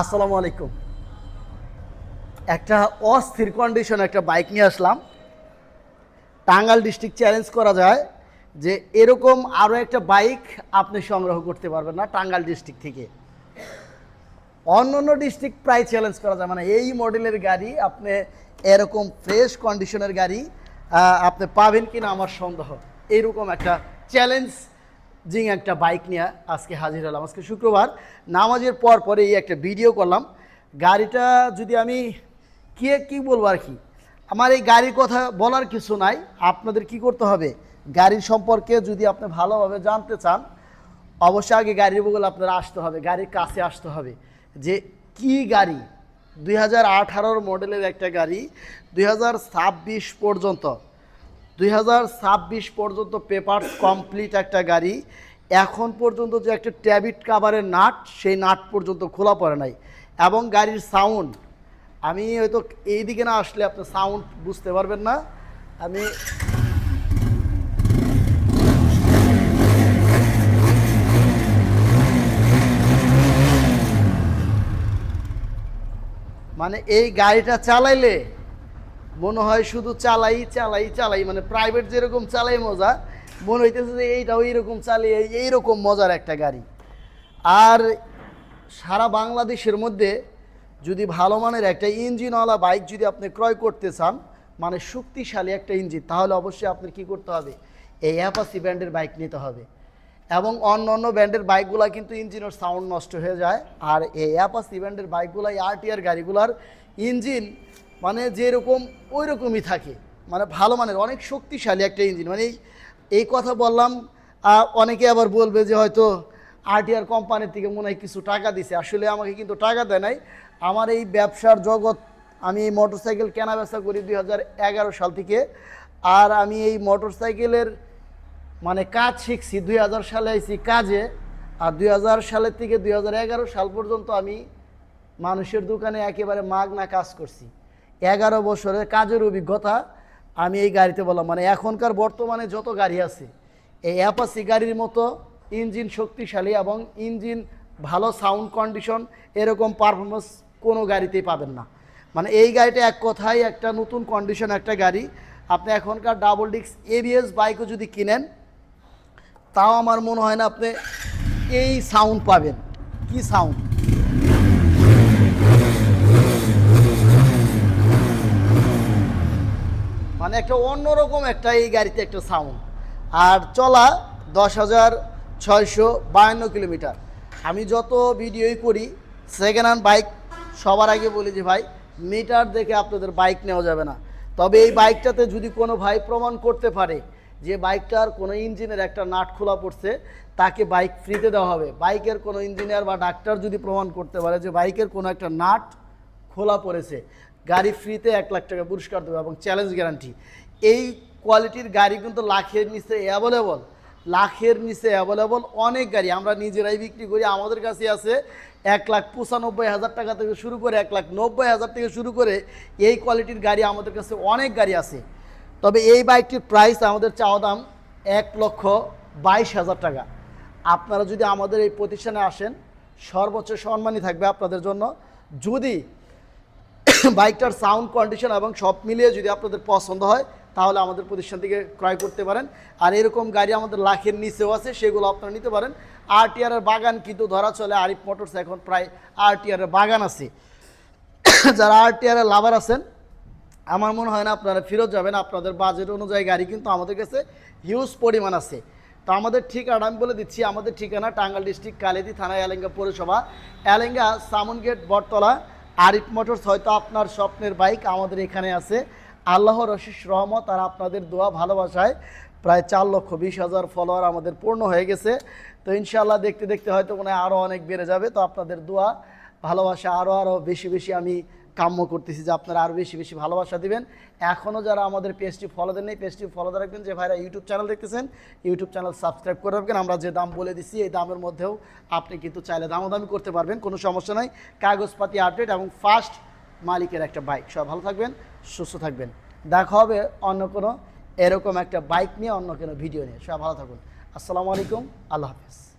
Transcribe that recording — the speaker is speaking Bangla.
আসসালামু আলাইকুম। একটা অস্থির কন্ডিশন একটা বাইক নিয়ে আসলাম। টাঙ্গাল ডিস্ট্রিক্ট চ্যালেঞ্জ করা যায় যে এরকম আরও একটা বাইক আপনি সংগ্রহ করতে পারবেন না টাঙ্গাল ডিস্ট্রিক্ট থেকে। অন্য অন্য ডিস্ট্রিক্ট প্রায় চ্যালেঞ্জ করা যায়। মানে এই মডেলের গাড়ি আপনি এরকম ফ্রেশ কন্ডিশনের গাড়ি আপনি পাবেন কিনা আমার সন্দেহ। এরকম একটা চ্যালেঞ্জ জিং একটা বাইক নিয়ে আজকে হাজির হলাম। আজকে শুক্রবার, নামাজের পর পরে এই একটা ভিডিও করলাম। গাড়িটা যদি আমি কে, কি বলব আর কি? আমার এই গাড়ির কথা বলার কিছু নাই। আপনাদের কি করতে হবে? গাড়ির সম্পর্কে যদি আপনি ভালোভাবে জানতে চান, অবশ্যই আগে গাড়ির বগল আপনার আসতে হবে, গাড়ির কাছে আসতে হবে। যে কি গাড়ি? দুই হাজার মডেলের একটা গাড়ি, দুই হাজার ছাব্বিশ পর্যন্ত। দুই হাজার ছাব্বিশ পর্যন্ত পেপার কমপ্লিট একটা গাড়ি। এখন পর্যন্ত যে একটা ট্যাবিট কাভারের নাট, সেই নাট পর্যন্ত খোলা পড়ে নাই। এবং গাড়ির সাউন্ড, আমি হয়তো এই দিকে না আসলে আপনি সাউন্ড বুঝতে পারবেন না। আমি মানে এই গাড়িটা চালাইলে মনে হয় শুধু চালাই চালাই চালাই মানে প্রাইভেট যেরকম চালাই মজা, মনে হইতেছে যে এইটাও এইরকম চালিয়ে এইরকম মজার একটা গাড়ি। আর সারা বাংলাদেশের মধ্যে যদি ভালো মানের একটা ইঞ্জিনওয়ালা বাইক যদি আপনি ক্রয় করতে চান মানে শক্তিশালী একটা ইঞ্জিন, তাহলে অবশ্যই আপনার কি করতে হবে? এই অ্যাপাসি ব্র্যান্ডের বাইক নিতে হবে। এবং অন্য অন্য ব্র্যান্ডের বাইকগুলো কিন্তু ইঞ্জিনের সাউন্ড নষ্ট হয়ে যায়। আর এই অ্যাপাসি ব্র্যান্ডের বাইকগুলো এই আরটিআর গাড়িগুলোর ইঞ্জিন মানে যেরকম ওই রকমই থাকে। মানে ভালো মানের, অনেক শক্তিশালী একটা ইঞ্জিন মানে এই কথা বললাম অনেকে আবার বলবে যে হয়তো আরটিআর কোম্পানির থেকে মনে হয় কিছু টাকা দিছে। আসলে আমাকে কিন্তু টাকা দেয় নাই। আমার এই ব্যবসার জগৎ, আমি এই মোটরসাইকেল কেনা বেচা করি দু হাজার এগারো সাল থেকে। আর আমি এই মোটরসাইকেলের মানে কাজ শিখছি, দুই হাজার সালে আইছি কাজে। আর দুই হাজার সালের থেকে দুই হাজার এগারো সাল পর্যন্ত আমি মানুষের দোকানে একেবারে মাগনা কাজ করছি। এগারো বছরের কাজের অভিজ্ঞতা আমি এই গাড়িতে বললাম। মানে এখনকার বর্তমানে যত গাড়ি আছে, এই অ্যাপাসি গাড়ির মতো ইঞ্জিন শক্তিশালী এবং ইঞ্জিন ভালো সাউন্ড কন্ডিশন এরকম পারফরমেন্স কোনো গাড়িতেই পাবেন না। মানে এই গাড়িটা এক কথায় একটা নতুন কন্ডিশন একটা গাড়ি। আপনি এখনকার ডাবল ডিস্ক এবিএস বাইকও যদি কিনেন, তাও আমার মনে হয় না আপনি এই সাউন্ড পাবেন। কি সাউন্ড মানে একটা অন্যরকম একটা এই গাড়িতে একটা সাউন্ড আর চলা দশ হাজার ছয়শো বায়ান্ন কিলোমিটার। আমি যত ভিডিওই করি সেকেন্ড হ্যান্ড বাইক সবার আগে বলি যে ভাই মিটার দেখে আপনাদের বাইক নেওয়া যাবে না। তবে এই বাইকটাতে যদি কোনো ভাই প্রমাণ করতে পারে যে বাইকটার কোনো ইঞ্জিনের একটা নাট খোলা পড়ছে, তাকে বাইক ফ্রিতে দেওয়া হবে। বাইকের কোনো ইঞ্জিনিয়ার বা ডাক্তার যদি প্রমাণ করতে পারে যে বাইকের কোনো একটা নাট খোলা পড়েছে গাড়ি ফ্রিতে এক লাখ টাকা পুরস্কার দেবে এবং চ্যালেঞ্জ গ্যারান্টি এই কোয়ালিটির গাড়ি কিন্তু লাখের নিচে অ্যাভেলেবল লাখের নিচে অ্যাভেলেবল অনেক গাড়ি। আমরা নিজেরাই বিক্রি করি, আমাদের কাছে আছে এক লাখ পঁচানব্বই হাজার টাকা থেকে শুরু করে এক লাখ নব্বই হাজার থেকে শুরু করে এই কোয়ালিটির গাড়ি আমাদের কাছে অনেক গাড়ি আছে। তবে এই বাইকটির প্রাইস আমাদের চাওয়া দাম এক লক্ষ বাইশ হাজার টাকা। আপনারা যদি আমাদের এই প্রতিষ্ঠানে আসেন, সর্বোচ্চ সম্মানই থাকবে আপনাদের জন্য। যদি বাইকটার সাউন্ড কন্ডিশন এবং সব মিলিয়ে যদি আপনাদের পছন্দ হয়, তাহলে আমাদের প্রতিষ্ঠান থেকে ক্রয় করতে পারেন। আর এরকম গাড়ি আমাদের লাখের নিচেও আছে, সেগুলো আপনারা নিতে পারেন। এর বাগান কিন্তু ধরা চলে আরিফ মোটরস এখন প্রায় এর বাগান আছে। যারা এর লাভার আছেন, আমার মনে হয় না আপনারা ফেরত যাবেন, আপনাদের বাজেট অনুযায়ী গাড়ি কিন্তু আমাদের কাছে হিউজ পরিমাণ আছে। তো আমাদের ঠিকানা আমি বলে দিচ্ছি, আমাদের ঠিকানা টাঙ্গাইল ডিস্ট্রিক্ট কালেদি থানা এলেঙ্গা পৌরসভা, এলেঙ্গা সামন গেট বটতলা আরিফ মোটরস হয়তো আপনার স্বপ্নের বাইক আমাদের এখানে আছে। আল্লাহর রশিস রহমত আর আপনাদের দোয়া ভালোবাসায় প্রায় চার লক্ষ বিশ হাজার ফলোয়ার আমাদের পূর্ণ হয়ে গেছে। তো ইনশাল্লাহ দেখতে দেখতে হয়তো মনে হয় আরও অনেক বেড়ে যাবে। তো আপনাদের দোয়া, ভালোবাসা আরও আরও বেশি বেশি আমি কাম্য করতেছি যে আপনারা আরও বেশি বেশি ভালোবাসা দিবেন। এখনও যারা আমাদের পেজটি ফলো দেন নেই পেজটি ফলো রাখবেন। যে ভাইরা ইউটিউব চ্যানেল দেখতেছেন ইউটিউব চ্যানেল সাবস্ক্রাইব করে রাখবেন। আমরা যে দাম বলে দিছি, এই দামের মধ্যেও আপনি কিন্তু চাইলে দামাদামি করতে পারবেন, কোনো সমস্যা নাই। কাগজপাতি আপডেট এবং ফার্স্ট মালিকের একটা বাইক সব ভালো থাকবেন, সুস্থ থাকবেন। দেখা হবে অন্য কোনো এরকম একটা বাইক নিয়ে, অন্য কোনো ভিডিও নিয়ে। সব ভালো থাকুন। আসসালামু আলাইকুম, আল্লাহ হাফেজ।